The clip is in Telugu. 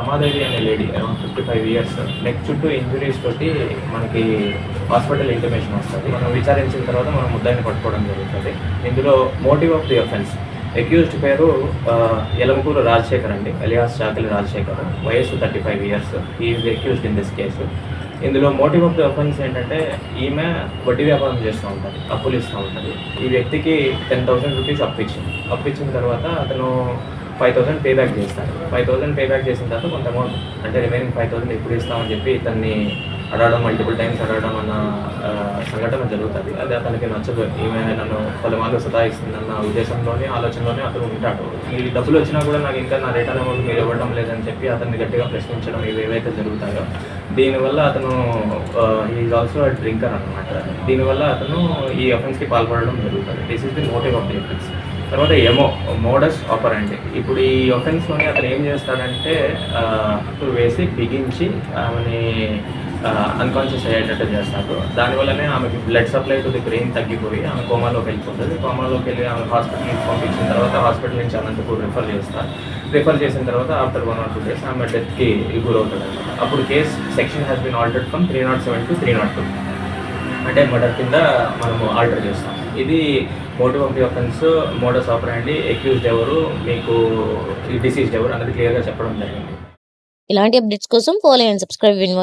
రమాదేవి అనే lady around fifty five years neck చుట్టూ ఇంజురీస్ తోటి మనకి హాస్పిటల్ ఇంటిమేషన్ వస్తుంది. మనం విచారించిన తర్వాత మనం ముద్దాయిని పట్టుకోవడం జరుగుతుంది. ఇందులో motive of the offence accused పేరు ఎలంకూరు రాజశేఖర్ అండి. అలియాస్ చాకలి రాజశేఖర్. వయస్సు thirty five years is accused in this case ఇందులో మోటివ్ ఆఫ్ ది అఫెన్స్ ఏంటంటే ఈమె వడ్డీ వ్యాపారం చేస్తూ ఉంటుంది. అప్పులు ఇస్తూ ఉంటుంది. ఈ వ్యక్తికి టెన్ థౌసండ్ రూపీస్ అప్పు ఇచ్చింది. అప్పు ఇచ్చిన తర్వాత అతను ఫైవ్ థౌసండ్ పే బ్యాక్ చేస్తాను ఫైవ్ థౌసండ్ పే బ్యాక్ చేసిన తర్వాత కొంత అమౌంట్ అంటే రిమైనింగ్ ఫైవ్ థౌసండ్ ఎప్పుడు ఇస్తామని చెప్పి ఇతన్ని అడగడం మల్టిపుల్ టైమ్స్ అడగడం అన్న సంఘటన జరుగుతుంది. అది అతనికి నచ్చదు. ఏమైనా నన్ను పలుమార్లు సతాయిస్తుందన్న ఉద్దేశంలోనే ఆలోచనలోనే అతను ఉంటాడు. ఈ డబ్బులు వచ్చినా కూడా నాకు ఇంకా నా రిటర్న్ అమౌంట్ మీరు ఇవ్వడం లేదని చెప్పి అతన్ని గట్టిగా ప్రశ్నించడం ఇవి ఏవైతే జరుగుతాయో దీనివల్ల అతను ఈజ్ ఆల్సో డ్రింకర్ అనమాట దీనివల్ల అతను ఈ అఫెన్స్కి పాల్పడడం జరుగుతుంది. This is the motive of the offence తర్వాత ఏమో మోడస్ ఆపరండి ఇప్పుడు ఈ ఒఫెన్స్లోని అతను ఏం చేస్తాడంటే అప్పుడు వేసి బిగించి ఆమెని అన్కాన్షియస్ అయ్యేటట్టు చేస్తాడు. దానివల్లనే ఆమెకి blood supply to the brain తగ్గిపోయి ఆమె కోమాలోకి వెళ్ళిపోతుంది. కోమాలోకి వెళ్ళి ఆమె హాస్పిటల్కి పంపించిన తర్వాత హాస్పిటల్ నుంచి అనంతపూర్ రిఫర్ చేస్తారు రిఫర్ చేసిన తర్వాత after one or two days ఆమె డెత్కి గురవుతుంది అనమాట అప్పుడు case section has been altered from three not seven to three not two అంటే మర్డర్ కింద మనము ఆల్టర్ చేస్తాం. ఇది motive of the offence modus operandi accused ఎవరు? మీకు డిసీజ్డ్ ఎవరు? అనేది క్లియర్గా చెప్పడం జరిగింది. ఇలాంటి అప్డేట్స్ కోసం ఫాలో అండ్ సబ్స్క్రైబ్ విన్